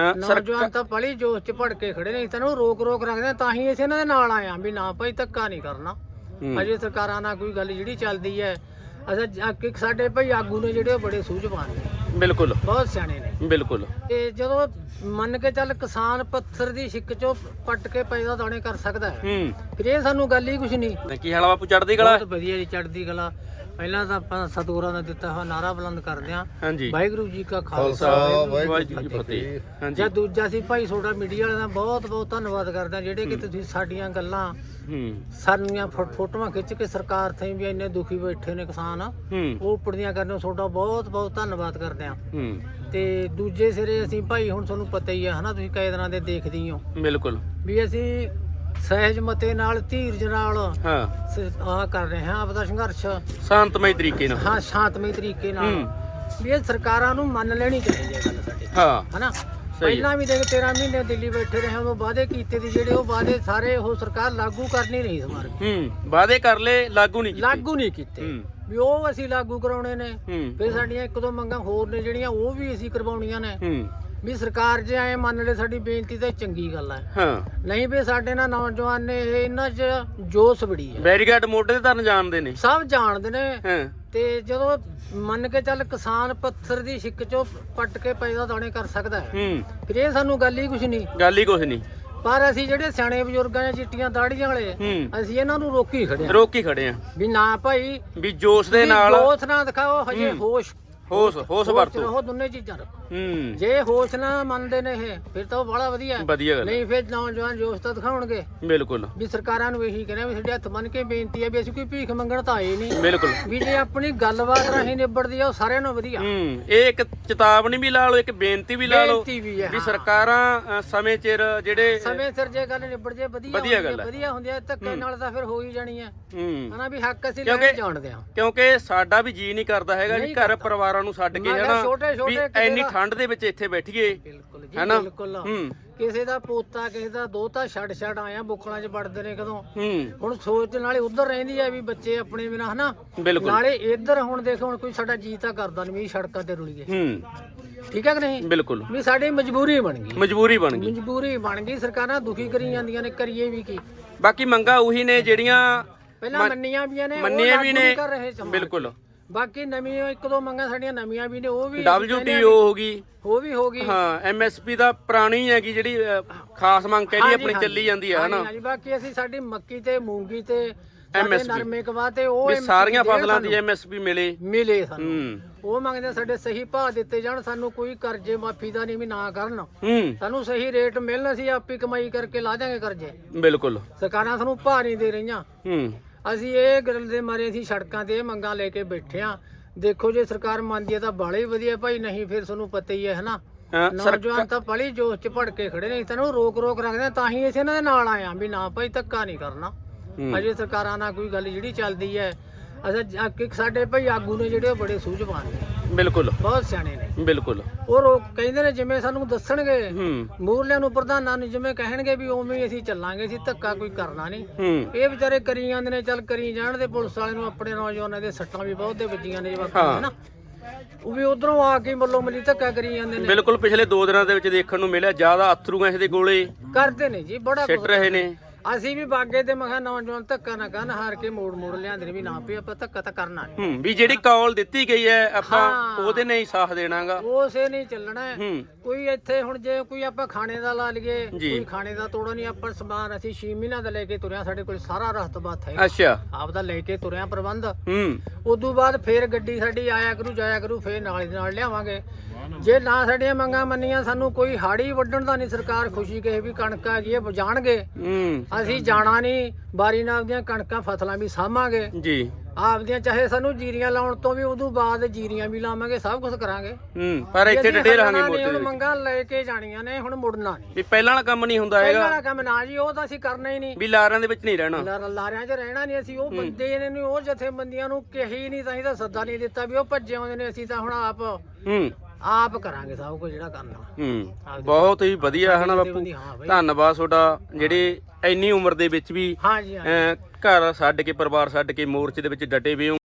ਹਾਂ, ਨੌਜਵਾਨ ਤਾਂ ਬੜੀ ਜੋਸ਼ ਚ ਭੜ ਕੇ ਖੜੇ ਨੇ ਤੈਨੂੰ ਰੋਕ ਰੋਕ ਰੱਖਦੇ ਆ, ਤਾਂ ਹੀ ਅਸੀਂ ਇਹਨਾਂ ਦੇ ਨਾਲ ਆਏ ਵੀ ਨਾ ਭਾਈ ਧੱਕਾ ਨਹੀਂ ਕਰਨਾ। ਹੂੰ। ਅਜੇ ਸਰਕਾਰਾਂ ਨਾਲ ਕੋਈ ਗੱਲ ਜਿਹੜੀ ਚੱਲਦੀ ਹੈ ਅਸਾਂ ਇੱਕ ਸਾਡੇ ਭਾਈ ਆਗੂ ਨੇ ਜਿਹੜੇ ਉਹ ਬੜੇ ਸੂਝਵਾਨ ਨੇ। ਬਿਲਕੁਲ। ਬਹੁਤ ਸਿਆਣੇ ਨੇ। ਬਿਲਕੁਲ। ਤੇ ਜਦੋਂ ਮੰਨ ਕੇ ਚੱਲ ਕਿਸਾਨ ਪੱਥਰ ਦੀ ਛਿੱਕ ਚੋਂ ਪੱਟ ਕੇ ਪੈਦਾ ਦਾਣੇ ਕਰ ਸਕਦਾ ਹੈ ਹੂੰ। ਫਿਰ ਇਹ ਸਾਨੂੰ ਗੱਲ ਹੀ ਕੁਛ ਨਹੀਂ। ਕੀ ਹਾਲ ਆ ਬਾਪੂ ਚੜਦੀ ਕਲਾ? ਬਹੁਤ ਵਧੀਆ ਜੀ ਚੜ੍ਹਦੀ ਕਲਾ। ਪਹਿਲਾਂ ਤਾਂ ਆਪਾਂ ਸਤਿਗੁਰਾਂ ਦਾ ਦਿੱਤਾ ਹੋਇਆ ਨਾਰਾ ਬੁਲੰਦ ਕਰਦੇ ਆਂ ਹਾਂਜੀ। ਵਾਹਿਗੁਰੂ ਜੀ ਕਾ ਖਾਲਸਾ ਵਾਹਿਗੁਰੂ ਜੀ ਕੀ ਫਤਿਹ। ਹਾਂਜੀ। ਜਾਂ ਦੂਜਾ ਸੀ ਭਾਈ ਤੁਹਾਡਾ ਮੀਡੀਆ ਵਾਲਿਆਂ ਦਾ ਬਹੁਤ ਬਹੁਤ ਧੰਨਵਾਦ ਕਰਦੇ ਹਾਂ ਜਿਹੜੇ ਕਿ ਤੁਸੀਂ ਸਾਡੀਆਂ ਗੱਲਾਂ ਹੂੰ। ਸਾਡੀਆਂ ਫੋ- ਫੋਟੋਆਂ ਖਿੱਚ ਕੇ ਸਰਕਾਰ ਥਈ ਵੀ ਇੰਨੇ ਦੁਖੀ ਬੈਠੇ ਨੇ ਕਿਸਾਨ। ਹੂੰ। ਉਹ ਉੱਪਰਦੀਆਂ ਕਰਦੇ ਹੋ ਤੁਹਾਡਾ ਬਹੁਤ ਬਹੁਤ ਧੰਨਵਾਦ ਕਰਦੇ ਹਾਂ। ਹੂੰ। ਤੇ ਦੂਜੇ ਸਿਰੇ ਅਸੀਂ ਭਾਈ ਹੁਣ ਤੁਹਾਨੂੰ ਪਤਾ ਹੀ ਆ ਹਨਾ ਤੁਸੀਂ ਕਈ ਦਿਨਾਂ ਦੇ ਦੇਖਦੇ ਹੀ ਹੋ। ਬਿਲਕੁਲ। ਵੀ ਅਸੀਂ ਸਹਿਜ ਮਤੇ ਨਾਲ ਧੀਰਜ ਨਾਲ ਹਾਂ। ਆ ਕਰ ਰਹੇ ਹਾਂ ਆਪਦਾ ਸੰਘਰਸ਼। ਸ਼ਾਂਤਮਈ ਤਰੀਕੇ ਨਾਲ। ਹਾਂ ਸ਼ਾਂਤਮਈ ਤਰੀਕੇ ਨਾਲ। ਹੂੰ। ਵੀ ਇਹ ਸਰਕਾਰਾਂ ਨੂੰ ਮੰਨ ਲੈਣੀ ਚਾਹੀਦੀ ਹੈ ਗੱਲ ਸਾਡੀ। ਹਾਂ। ਹਨਾ? ਪਹਿਲਾਂ ਵੀ ਦੇਖ 13 ਮਹੀਨੇ ਦਿੱਲੀ ਬੈਠੇ ਰਹੇ ਉਹ ਵਾਅਦੇ ਕੀਤੇ ਸੀ ਜਿਹੜੇ ਉਹ ਵਾਅਦੇ ਸਾਰੇ ਉਹ ਸਰਕਾਰ ਲਾਗੂ ਕਰ ਨਹੀਂ ਰਹੀ ਸਮਾਰ ਹੂੰ। ਵਾਅਦੇ ਕਰ ਲੈ ਲਾਗੂ ਨਹੀਂ ਕੀਤੇ। ਲਾਗੂ ਨਹੀਂ ਕੀਤੇ। ਹੂੰ। ਵੀ ਉਹ ਅਸੀਂ ਲਾਗੂ ਕਰਾਉਣੇ ਨੇ। ਹੂੰ। ਫਿਰ ਸਾਡੀਆਂ ਇੱਕ ਦੋ ਮੰਗਾਂ ਹੋਰ ਨੇ ਜਿਹੜੀਆਂ ਉਹ ਵੀ ਅਸੀਂ ਕਰਵਾਉਣੀਆਂ ਨੇ। ਹੂੰ। ਵੀ ਸਰਕਾਰ ਜੇ ਐ ਮੰਨ ਲੈ ਸਾਡੀ ਬੇਨਤੀ ਤਾਂ ਚੰਗੀ ਗੱਲ ਹੈ। ਹਾਂ। ਨਹੀਂ ਵੀ ਸਾਡੇ ਨਾਲ ਨੌਜਵਾਨ ਨੇ ਇਹ ਇਹਨਾਂ 'ਚ ਜੋਸ਼ ਬੜੀ ਹੈ। ਬੈਰੀਗੇਡ ਮੋਢੇ ਤੇ ਧਰਨ ਜਾਣਦੇ ਨੇ। ਸਭ ਜਾਣਦੇ ਨੇ। ਹਾਂ। ਤੇ ਜਦੋਂ ਮੰਨ ਕੇ ਚੱਲ ਕਿਸਾਨ ਪੱਥਰ ਦੀ ਛਿੱਕ ਚੋਂ ਪੱਟ ਕੇ ਪੈਦਾ ਦਾਣੇ ਕਰ ਸਕਦਾ ਹੈ। ਹੂੰ। ਫਿਰ ਇਹ ਸਾਨੂੰ ਗੱਲ ਹੀ ਕੁਛ ਨਹੀਂ। ਗੱਲ ਹੀ ਕੁਛ ਨਹੀਂ। ਪਰ ਅਸੀਂ ਜਿਹੜੇ ਸਿਆਣੇ ਬਜ਼ੁਰਗਾਂ ਜਾਂ ਚਿੱਟੀਆਂ ਦਾੜੀਆਂ ਵਾਲੇ ਅਸੀਂ ਇਹਨਾਂ ਨੂੰ ਰੋਕੀ ਖੜੇ ਹਾਂ ਰੋਕ ਖੜੇ ਆ। ਵੀ ਨਾ ਭਾਈ ਵੀ ਜੋਸ਼ ਦੇ ਨਾਲ ਜੋਸ਼ ਨਾ ਦਿਖਾਓ ਹਜੇ। ਹੋਸ਼ ਹੋਸ਼ ਵਰਤੋ। ਰਹੋ ਦੋਨੇ ਚੀਜ਼ਾਂ ਰੱਖੋ। ਹੂੰ। ਜੇ ਹੋਸ਼ ਨਾ ਮੰਨਦੇ ਨੇ ਇਹ ਫਿਰ ਤਾਂ ਉਹ ਬੜਾ ਵਧੀਆ ਹੈ। ਵਧੀਆ ਗੱਲ ਹੈ। ਨਹੀਂ ਫਿਰ ਨੌਜਵਾਨ ਜੋਸ਼ ਤਾਂ ਦਿਖਾਉਣਗੇ। ਬਿਲਕੁਲ। ਵੀ ਸਰਕਾਰਾਂ ਨੂੰ ਇਹੀ ਕਹਿੰਦੇ ਵੀ ਸਾਡੇ ਹੱਥ ਬੰਨ ਕੇ ਬੇਨਤੀ ਹੈ ਵੀ ਅਸੀਂ ਕੋਈ ਭੀਖ ਮੰਗਣ ਤਾਂ ਆਏ ਨਹੀਂ। ਬਿਲਕੁਲ। ਵੀ ਜੇ ਆਪਣੀ ਗੱਲਬਾਤ ਰਾਹੀਂ ਨਿਬੜਦੀ ਆ ਉਹ ਸਾਰਿਆਂ ਨੂੰ ਵਧੀਆ। ਹੂੰ ਇਹ ਇੱਕ ਚੇਤਾਵਨੀ ਵੀ ਲਾ ਲਓ ਇੱਕ ਬੇਨਤੀ ਵੀ ਲਾ ਲਓ ਬੇਨਤੀ ਵੀ ਹੈ ਵੀ ਹਾਂ। ਸਰਕਾਰਾਂ ਅ, ਸਮੇਂ ਚਿਰ ਜਿਹੜੇ ਸਮੇਂ ਸਿਰ ਜੇ ਗੱਲ ਨਿਬੜ ਜੇ ਵਧੀਆ ਵਧੀਆ ਹੁੰਦੀ ਗੱਲ ਹੈ। ਵਧੀਆ ਹੁੰਦੀ ਹੈ ਧੱਕੇ ਨਾਲ ਤਾਂ ਫਿਰ ਹੋ ਹੀ ਜਾਣੀ ਹੈ। ਹੂੰ। ਹਨਾ ਵੀ ਹੱਕ ਅਸੀਂ ਕਿਉਂਕਿ- ਲੈਣ ਜਾਣਦੇ ਹਾਂ। ਕਿਉਂਕਿ ਸਾਡਾ ਵੀ ਜੀ ਨਹੀਂ ਕਰਦਾ ਹੈਗਾ ਜੀ ਨਹੀਂ ਘਰ ਕਰਦਾ। ਪਰਿਵਾਰਾਂ ਨੂੰ ਛੱਡ ਕੇ ਮੈਂ ਕਿਹਾ ਹਨਾ ਛੋਟੇ- ਛੋਟੇ ਵੀ ਕਿਸੇ ਦਾ- ਠੰਡ ਦੇ ਵਿੱਚ ਇੱਥੇ ਬੈਠੀਏ ਬਿਲਕੁਲ ਜੀ ਹੈਨਾ? ਬਿਲਕੁਲ। ਹੂੰ। ਕਿਸੇ ਦਾ ਪੋਤਾ ਕਿਸੇ ਦਾ ਦੋਤਾ ਛੱਡ ਛੱਡ ਆਇਆ ਬੁੱਕਲਾਂ 'ਚ ਵੜਦੇ ਨੇ ਕਦੋਂ। ਹੂੰ। ਹੁਣ ਸੋਚ ਨਾਲੇ ਉਧਰ ਰਹਿੰਦੀ ਆ ਵੀ ਬੱਚੇ ਆਪਣੇ ਬਿਨਾ ਹਨਾ? ਬਿਲਕੁਲ। ਨਾਲੇ ਇੱਧਰ ਹੁਣ ਦੇਖੋ ਹੁਣ ਕੋਈ ਸਾਡਾ ਜੀ ਤਾਂ ਕਰਦਾ ਨਹੀਂ ਵੀ ਸੜਕਾਂ ਤੇ ਰੁਲੀਏ। ਹੂੰ। ਠੀਕ ਹੈ ਕਿ ਨਹੀਂ? ਬਿਲਕੁਲ। ਵੀ ਸਾਡੀ ਮਜਬੂਰੀ ਬਣ ਗਈ। ਮਜਬੂਰੀ ਬਣ ਗਈ। ਮਜਬੂਰੀ ਬਣ ਗਈ ਸਰਕਾਰਾਂ ਦੁਖੀ ਕਰੀ ਜਾਂਦੀਆਂ ਨੇ ਕਰੀਏ ਵੀ ਕੀ? ਬਾਕੀ ਮੰਗਾ ਉਹੀ ਨੇ ਜਿਹੜੀਆਂ ਪਹਿਲਾਂ ਮੰਨੀਆਂ ਵੀ ਨੇ ਉਹ ਮੰਨੀਆਂ ਵੀ ਲਾਗੂ ਨੇ ਨਹੀਂ ਕਰ ਰਹੇ ਸਮਾਜ। ਬਿਲਕੁਲ। ਬਾਕੀ ਨਵੀਆਂ ਇੱਕ ਦੋ ਮੰਗਾਂ ਸਾਡੀਆਂ ਨਵੀਆਂ ਵੀ ਨੇ ਉਹ ਵੀ WTO ਹੋ ਗਈ। ਉਹ ਵੀ ਹੋ ਗਈ। ਹਾਂ ਐਮਐਸਪੀ ਦਾ ਪੁਰਾਣੀ ਹੈਗੀ ਜਿਹੜੀ ਅ, ਖਾਸ ਮੰਗ ਕਹਿ ਲਈ ਹਾਂਜੀ, ਆਪਣੀ ਹਾਂਜੀ। ਚੱਲੀ ਜਾਂਦੀ ਹੈ ਹਨਾ? ਹਾਂਜੀ ਬਾਕੀ ਅਸੀਂ ਸਾਡੀ ਮੱਕੀ ਤੇ ਮੂੰਗੀ ਤੇ ਸਾਡੇ MSP ਨਰਮੇ ਕਵਾ ਤੇ ਉਹ ਵੀ MSP ਸਾਰੀਆਂ ਦੇਣ ਫਸਲਾਂ ਦੀ ਸਾਨੂੰ। ਐਮਐਸਪੀ ਮਿਲੇ। ਮਿਲੇ ਸਾਨੂੰ। ਹੂੰ। ਉਹ ਮੰਗਦੇ ਆ ਸਾਡੇ ਸਹੀ ਭਾਅ ਦਿੱਤੇ ਜਾਣ ਸਾਨੂੰ ਕੋਈ ਕਰਜ਼ੇ ਮਾਫੀ ਦਾ ਨਹੀਂ ਵੀ ਨਾ ਕਰਨ। ਹੂੰ। ਸਾਨੂੰ ਸਹੀ ਰੇਟ ਮਿਲਣ ਅਸੀਂ ਆਪੀ ਕਮਾਈ ਕਰਕੇ ਲਾ ਦਿਆਂਗੇ ਕਰਜ਼ੇ। ਬਿਲਕੁਲ। ਸਰਕਾਰਾਂ ਸਾਨੂੰ ਭਾਅ ਨਹੀਂ ਦੇ ਰਹੀਆਂ। ਹੂੰ। ਅਸੀਂ ਇਹ ਗੱਲ ਦੇ ਮਾਰੇ ਅਸੀਂ ਸੜਕਾਂ ਤੇ ਇਹ ਮੰਗਾਂ ਲੈ ਕੇ ਬੈਠੇ ਆ ਦੇਖੋ ਜੇ ਸਰਕਾਰ ਮੰਨਦੀ ਹੈ ਤਾਂ ਬਾਲੇ ਹੀ ਵਧੀਆ ਭਾਈ ਨਹੀਂ ਫਿਰ ਤੁਹਾਨੂੰ ਪਤਾ ਹੀ ਹੈ ਹਨਾ? ਨੌਜਵਾਨ ਤਾਂ ਬੜੀ ਜੋਸ਼ ਚ ਭੜ ਕੇ ਖੜੇ ਨੇ ਤੈਨੂੰ ਰੋਕ ਰੋਕ ਰੱਖਦੇ ਆ, ਤਾਂ ਹੀ ਅਸੀਂ ਇਹਨਾਂ ਦੇ ਨਾਲ ਆਏ ਆ ਵੀ ਨਾ ਭਾਈ ਧੱਕਾ ਨਹੀਂ ਕਰਨਾ। ਹੂੰ। ਅਜੇ ਸਰਕਾਰਾਂ ਨਾਲ ਕੋਈ ਗੱਲ ਜਿਹੜੀ ਚੱਲਦੀ ਹੈ ਅਸਾਂ ਇੱਕ ਸਾਡੇ ਭਾਈ ਆਗੂ ਨੇ ਜਿਹੜੇ ਉਹ ਬੜੇ ਸੂਝਵਾਨ ਨੇ। ਬਿਲਕੁਲ। ਬਹੁਤ ਸਿਆਣੇ ਨੇ। ਬਿਲਕੁਲ। ਉਹ ਰੋਕ ਕਹਿੰਦੇ ਨੇ ਜਿਵੇਂ ਸਾਨੂੰ ਦੱਸਣਗੇ ਹੂੰ। ਮੂਰਲਿਆਂ ਨੂੰ ਪ੍ਰਧਾਨਾਂ ਨੂੰ ਜਿਵੇਂ ਕਹਿਣਗੇ ਵੀ ਉਵੇਂ ਹੀ ਅਸੀਂ ਚੱਲਾਂਗੇ ਅਸੀਂ ਧੱਕਾ ਕੋਈ ਕਰਨਾ ਨਹੀਂ। ਹੂੰ। ਇਹ ਵਿਚਾਰੇ ਕਰੀ ਜਾਂਦੇ ਨੇ ਚੱਲ ਕਰੀ ਜਾਣ ਦੇ ਪੁਲਿਸ ਵਾਲੇ ਨੂੰ ਆਪਣੇ ਨੌਜਵਾਨਾਂ ਦੇ ਸੱਟਾਂ ਵੀ ਬਹੁਤ ਦੇ ਵੱਜੀਆਂ ਨੇ ਜਵਾਕਾਂ ਦੇ ਨਾ ਉਹ ਵੀ ਉਧਰੋਂ ਆ ਕੇ ਮੱਲੋ ਮੱਲੀ ਧੱਕਾ ਕਰੀ ਜਾਂਦੇ ਨੇ। ਬਿਲਕੁਲ ਪਿਛਲੇ 2 ਦਿਨਾਂ ਦੇ ਵਿੱਚ ਦੇਖਣ ਨੂੰ ਮਿਲਿਆ ਜ਼ਿਆਦਾ ਅਥਰੂ ਇਸ ਦੇ ਗੋਲੇ। ਕਰਦੇ ਨੇ ਜੀ ਬੜਾ ਸਿੱਟ। ਰਹੇ ਨੇ। ਅਸੀਂ ਵੀ ਬਾਗੇ ਤੇ ਮਖਾ ਨੌਜਵਾਨ ਧੱਕਾ ਨਾ ਕਰਨ ਹਾਰ ਕੇ ਮੋੜ ਮੋੜ ਲਿਆਂਦੇ ਨੇ ਵੀ ਨਾ ਪਈ ਆਪਾਂ ਧੱਕਾ ਤਾਂ ਕਰਨਾ ਨਹੀਂ ਹੂੰ ਵੀ ਜਿਹੜੀ ਕਾਲ ਦਿੱਤੀ ਗਈ ਹੈ ਆਪਾਂ ਹਾਂ। ਉਹਦੇ ਨਾਲ ਹੀ ਸਾਥ ਦੇਣਾਗਾ। ਉਸੇ ਨਹੀਂ ਚੱਲਣਾ ਹੈ। ਹੂੰ। ਕੋਈ ਇੱਥੇ ਹੁਣ ਜੇ ਕੋਈ ਆਪਾਂ ਖਾਣੇ ਦਾ ਲਾ ਲਈਏ ਜੀ। ਕੋਈ ਖਾਣੇ ਦਾ ਤੋੜਾ ਨਹੀਂ ਆਪਾਂ ਸਮਾਨ ਅਸੀਂ 6 ਮਹੀਨਿਆਂ ਦਾ ਲੈ ਕੇ ਤੁਰਿਆ ਸਾਡੇ ਕੋਲ ਸਾਰਾ ਰਸਤਬਾਤ ਹੈ। ਅੱਛਾ। ਆਪ ਦਾ ਲੈ ਕੇ ਤੁਰਿਆ ਪ੍ਰਬੰਧ। ਹੂੰ। ਉਦੋਂ ਬਾਅਦ ਫੇਰ ਗੱਡੀ ਸਾਡੀ ਆਇਆ ਕਰੂ ਜਾਇਆ ਕਰੂ ਫੇਰ ਨਾਲ ਦੀ ਨਾਲ ਲਿਆਵਾਂਗੇ। ਜੇ ਨਾ ਸਾਡੀਆਂ ਮੰਗਾਂ ਮੰਨੀਆਂ ਸਾਨੂੰ ਕੋਈ ਹਾੜੀ ਵੱਢਣ ਦਾ ਨਹੀਂ ਸਰਕਾਰ ਖੁਸ਼ੀ ਕਹੇ ਵੀ ਕਣਕ ਆ ਗਈ ਇਹ ਜਾਣਗੇ। ਹੂੰ। ਅਸੀਂ ਜਾਣਾ ਨਹੀਂ ਬਾਰੀ ਨਾਲ ਦੀਆਂ ਕਣਕਾਂ ਫਸਲਾਂ ਵੀ ਸਾਂਭਾਂਗੇ। ਜੀ। ਆਪਦੀਆਂ ਚਾਹੇ ਸਾਨੂੰ ਜੀਰੀਆਂ ਲਾਉਣ ਤੋਂ ਵੀ ਉਦੋਂ ਬਾਅਦ ਜੀਰੀਆਂ ਵੀ ਲਾਵਾਂਗੇ ਸਭ ਕੁਝ ਕਰਾਂਗੇ। ਹੂੰ ਪਰ ਇੱਥੇ ਡਟੇ ਰਹਾਂਗੇ ਨਹੀਂ, ਦੇ ਹੁਣ ਮੰਗਾਂ ਲੈ ਕੇ ਜਾਣੀਆਂ ਨੇ ਹੁਣ ਮੁੜਨਾ ਨਹੀਂ। ਵੀ ਪਹਿਲਾਂ ਵਾਲਾ ਕੰਮ ਨਹੀਂ ਹੁੰਦਾ ਪਹਿਲਾਂ ਹੈਗਾ। ਵਾਲਾ ਕੰਮ ਨਾ ਜੀ ਉਹ ਤਾਂ ਅਸੀਂ ਕਰਨਾ ਹੀ ਨਹੀਂ। ਵੀ ਲਾਰਾਂ ਦੇ ਵਿੱਚ ਨਹੀਂ ਰਹਿਣਾ। ਲਾਰਿਆਂ 'ਚ ਰਹਿਣਾ ਨਹੀਂ ਅਸੀਂ ਉਹ ਬੰਦੇ ਨੇ ਨੂੰ ਉਹ ਜਥੇਬੰਦੀਆਂ ਨੂੰ ਕਹੀ ਨਹੀਂ ਤਾਂ ਤਾਂ ਸੱਦਾ ਨਹੀਂ ਦਿੱਤਾ ਵੀ ਉਹ ਭੱਜੇ ਆਉਂਦੇ ਨੇ ਅਸੀਂ ਤਾਂ ਹੁਣ ਆਪ ਹੂੰ। ਆਪ ਕਰਾਂਗੇ ਸਭ ਕੁਝ ਜਿਹੜਾ ਕਰਨਾ। ਹੂੰ। ਬਹੁਤ ਹੀ ਵਧੀਆ ਹਨਾ ਬਾਪੂ। ਧੰਨਵਾਦ ਤੁਹਾਡਾ। ਜਿਹੜੇ ਇੰਨੀ ਉਮਰ ਦੇ ਵਿੱਚ ਵੀ ਹਾਂਜੀ ਹਾਂ ਅਹ, ਘਰ ਛੱਡ ਕੇ ਪਰਿਵਾਰ ਛੱਡ ਕੇ ਮੋਰਚੇ ਦੇ ਵਿੱਚ ਡਟੇ ਹੋਏ ਹੋ।